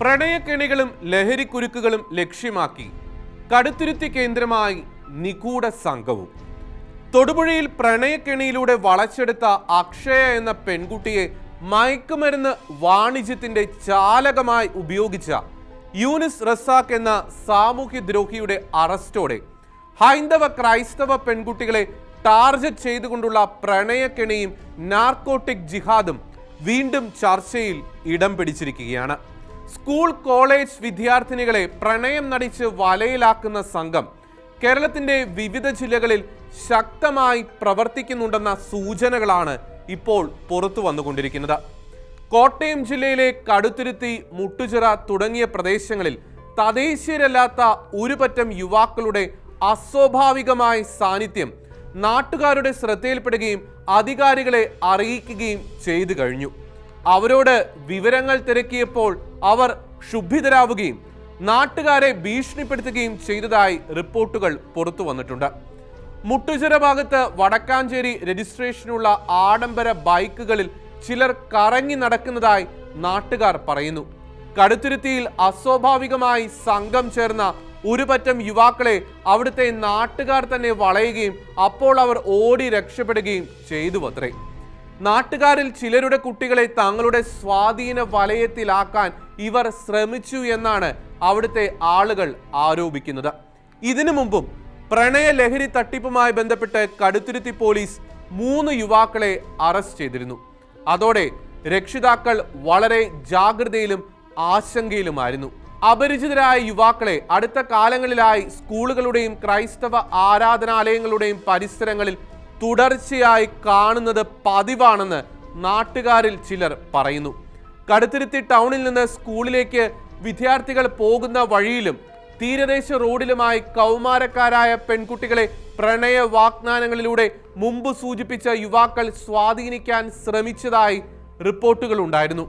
പ്രണയക്കെണികളും ലഹരിക്കുരുക്കുകളും ലക്ഷ്യമാക്കി കടുത്തുരുത്തി കേന്ദ്രമായി നിഗൂഢ സംഘവും. തൊടുപുഴയിൽ പ്രണയക്കെണിയിലൂടെ വളച്ചെടുത്ത അക്ഷയ എന്ന പെൺകുട്ടിയെ മയക്കുമരുന്ന് വാണിജ്യത്തിന്റെ ചാലകമായി ഉപയോഗിച്ച യൂനിസ് റസാഖ് എന്ന സാമൂഹ്യദ്രോഹിയുടെ അറസ്റ്റോടെ ഹൈന്ദവ ക്രൈസ്തവ പെൺകുട്ടികളെ ടാർജറ്റ് ചെയ്തുകൊണ്ടുള്ള പ്രണയക്കെണിയും നാർക്കോട്ടിക് ജിഹാദും വീണ്ടും ചർച്ചയിൽ ഇടം പിടിച്ചിരിക്കുകയാണ്. സ്കൂൾ കോളേജ് വിദ്യാർത്ഥിനികളെ പ്രണയം നടിച്ച് വലയിലാക്കുന്ന സംഘം കേരളത്തിന്റെ വിവിധ ജില്ലകളിൽ ശക്തമായി പ്രവർത്തിക്കുന്നുണ്ടെന്ന സൂചനകളാണ് ഇപ്പോൾ പുറത്തു വന്നുകൊണ്ടിരിക്കുന്നത്. കോട്ടയം ജില്ലയിലെ കടുത്തുരുത്തി മുട്ടുചിറ തുടങ്ങിയ പ്രദേശങ്ങളിൽ തദ്ദേശീയരല്ലാത്ത ഒരുപറ്റം യുവാക്കളുടെ അസ്വാഭാവികമായ സാന്നിധ്യം നാട്ടുകാരുടെ ശ്രദ്ധയിൽപ്പെടുകയും അധികാരികളെ അറിയിക്കുകയും ചെയ്തു കഴിഞ്ഞു. അവരോട് വിവരങ്ങൾ തിരക്കിയപ്പോൾ അവർ ക്ഷുഭിതരാവുകയും നാട്ടുകാരെ ഭീഷണിപ്പെടുത്തുകയും ചെയ്തതായി റിപ്പോർട്ടുകൾ പുറത്തു വന്നിട്ടുണ്ട്. മുട്ടുചിറ ഭാഗത്ത് വടക്കാഞ്ചേരി രജിസ്ട്രേഷനുള്ള ആഡംബര ബൈക്കുകളിൽ ചിലർ കറങ്ങി നടക്കുന്നതായി നാട്ടുകാർ പറയുന്നു. കടുത്തുരുത്തിയിൽ അസ്വാഭാവികമായി സംഘം ചേർന്ന ഒരു പറ്റം യുവാക്കളെ അവിടുത്തെ നാട്ടുകാർ തന്നെ വളയുകയും അപ്പോൾ അവർ ഓടി രക്ഷപ്പെടുകയും ചെയ്തു അത്രേ നാട്ടുകാരിൽ ചിലരുടെ കുട്ടികളെ തങ്ങളുടെ സ്വാധീന വലയത്തിലാക്കാൻ ഇവർ ശ്രമിച്ചു എന്നാണ് അവിടുത്തെ ആളുകൾ ആരോപിക്കുന്നത്. ഇതിനു മുമ്പും പ്രണയ ലഹരി തട്ടിപ്പുമായി ബന്ധപ്പെട്ട് കടുത്തുരുത്തി പോലീസ് മൂന്ന് യുവാക്കളെ അറസ്റ്റ് ചെയ്തിരുന്നു. അതോടെ രക്ഷിതാക്കൾ വളരെ ജാഗ്രതയിലും ആശങ്കയിലുമായിരുന്നു. അപരിചിതരായ യുവാക്കളെ അടുത്ത കാലങ്ങളിലായി സ്കൂളുകളുടെയും ക്രൈസ്തവ ആരാധനാലയങ്ങളുടെയും പരിസരങ്ങളിൽ തുടർച്ചയായി കാണുന്നത് പതിവാണെന്ന് നാട്ടുകാരിൽ ചിലർ പറയുന്നു. കടുത്തിരുത്തി ടൗണിൽ നിന്ന് സ്കൂളിലേക്ക് വിദ്യാർത്ഥികൾ പോകുന്ന വഴിയിലും തീരദേശ റോഡിലുമായി കൗമാരക്കാരായ പെൺകുട്ടികളെ പ്രണയ വാഗ്ദാനങ്ങളിലൂടെ മുമ്പ് സൂചിപ്പിച്ച യുവാക്കൾ സ്വാധീനിക്കാൻ ശ്രമിച്ചതായി റിപ്പോർട്ടുകൾ ഉണ്ടായിരുന്നു.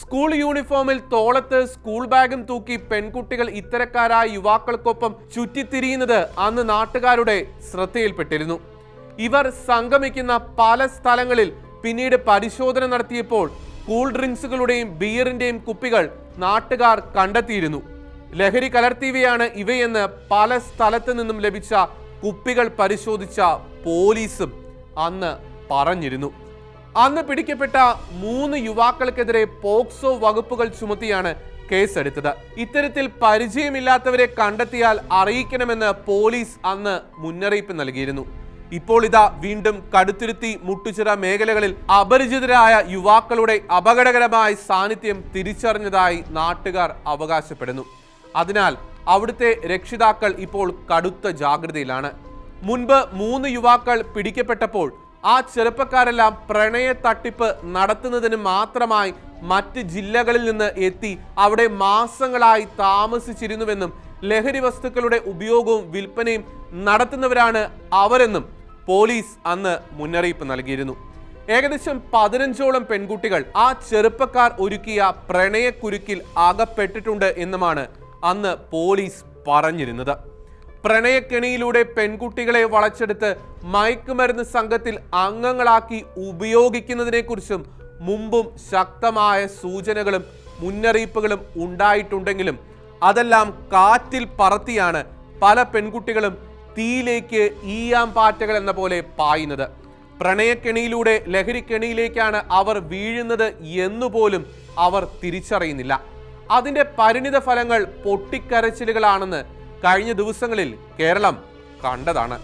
സ്കൂൾ യൂണിഫോമിൽ തോളത്ത് സ്കൂൾ ബാഗും തൂക്കി പെൺകുട്ടികൾ ഇത്തരക്കാരായ യുവാക്കൾക്കൊപ്പം ചുറ്റിത്തിരിയുന്നത് അന്ന് നാട്ടുകാരുടെ ശ്രദ്ധയിൽപ്പെട്ടിരുന്നു. ഇവർ സംഗമിക്കുന്ന പല സ്ഥലങ്ങളിൽ പിന്നീട് പരിശോധന നടത്തിയപ്പോൾ കൂൾ ഡ്രിങ്ക്സുകളുടെയും ബിയറിന്റെയും കുപ്പികൾ നാട്ടുകാർ കണ്ടെത്തിയിരുന്നു. ലഹരി കലർത്തിയവയാണ് ഇവയെന്ന് പല സ്ഥലത്തു നിന്നും ലഭിച്ച കുപ്പികൾ പരിശോധിച്ച പോലീസും അന്ന് പറഞ്ഞിരുന്നു. അന്ന് പിടിക്കപ്പെട്ട മൂന്ന് യുവാക്കൾക്കെതിരെ പോക്സോ വകുപ്പുകൾ ചുമത്തിയാണ് കേസെടുത്തത്. ഇത്തരത്തിൽ പരിചയമില്ലാത്തവരെ കണ്ടെത്തിയാൽ അറിയിക്കണമെന്ന് പോലീസ് അന്ന് മുന്നറിയിപ്പ് നൽകിയിരുന്നു. ഇപ്പോൾ ഇതാ വീണ്ടും കടുത്തുരുത്തി മുട്ടുചിറ മേഖലകളിൽ അപരിചിതരായ യുവാക്കളുടെ അപകടകരമായ സാന്നിധ്യം തിരിച്ചറിഞ്ഞതായി നാട്ടുകാർ അവകാശപ്പെടുന്നു. അതിനാൽ അവിടുത്തെ രക്ഷിതാക്കൾ ഇപ്പോൾ കടുത്ത ജാഗ്രതയിലാണ്. മുൻപ് മൂന്ന് യുവാക്കൾ പിടിക്കപ്പെട്ടപ്പോൾ ആ ചെറുപ്പക്കാരെല്ലാം പ്രണയ തട്ടിപ്പ് നടത്തുന്നതിന് മാത്രമായി മറ്റ് ജില്ലകളിൽ നിന്ന് എത്തി അവിടെ മാസങ്ങളായി താമസിച്ചിരുന്നുവെന്നും ലഹരി വസ്തുക്കളുടെ ഉപയോഗവും വിൽപ്പനയും നടത്തുന്നവരാണ് അവരെന്നും പോലീസ് അന്ന് മുന്നറിയിപ്പ് നൽകിയിരുന്നു. ഏകദേശം പതിനഞ്ചോളം പെൺകുട്ടികൾ ആ ചെറുപ്പക്കാർ ഒരുക്കിയ പ്രണയക്കുരുക്കിൽ അകപ്പെട്ടിട്ടുണ്ട് എന്നുമാണ് അന്ന് പോലീസ് പറഞ്ഞിരുന്നത്. പ്രണയക്കെണിയിലൂടെ പെൺകുട്ടികളെ വളച്ചെടുത്ത് മയക്കുമരുന്ന് സംഘത്തിൽ അംഗങ്ങളാക്കി ഉപയോഗിക്കുന്നതിനെക്കുറിച്ചും മുമ്പും ശക്തമായ സൂചനകളും മുന്നറിയിപ്പുകളും ഉണ്ടായിട്ടുണ്ടെങ്കിലും അതെല്ലാം കാറ്റിൽ പറത്തിയാണ് പല പെൺകുട്ടികളും തീയിലേക്ക് ഈയാം പാറ്റകൾ എന്ന പോലെ പായുന്നത്. പ്രണയക്കെണിയിലൂടെ ലഹരിക്കെണിയിലേക്കാണ് അവർ വീഴുന്നത് എന്നുപോലും അവർ തിരിച്ചറിയുന്നില്ല. അതിന്റെ പരിണിത ഫലങ്ങൾ പൊട്ടിക്കരച്ചിലുകളാണെന്ന് കഴിഞ്ഞ ദിവസങ്ങളിൽ കേരളം കണ്ടതാണ്.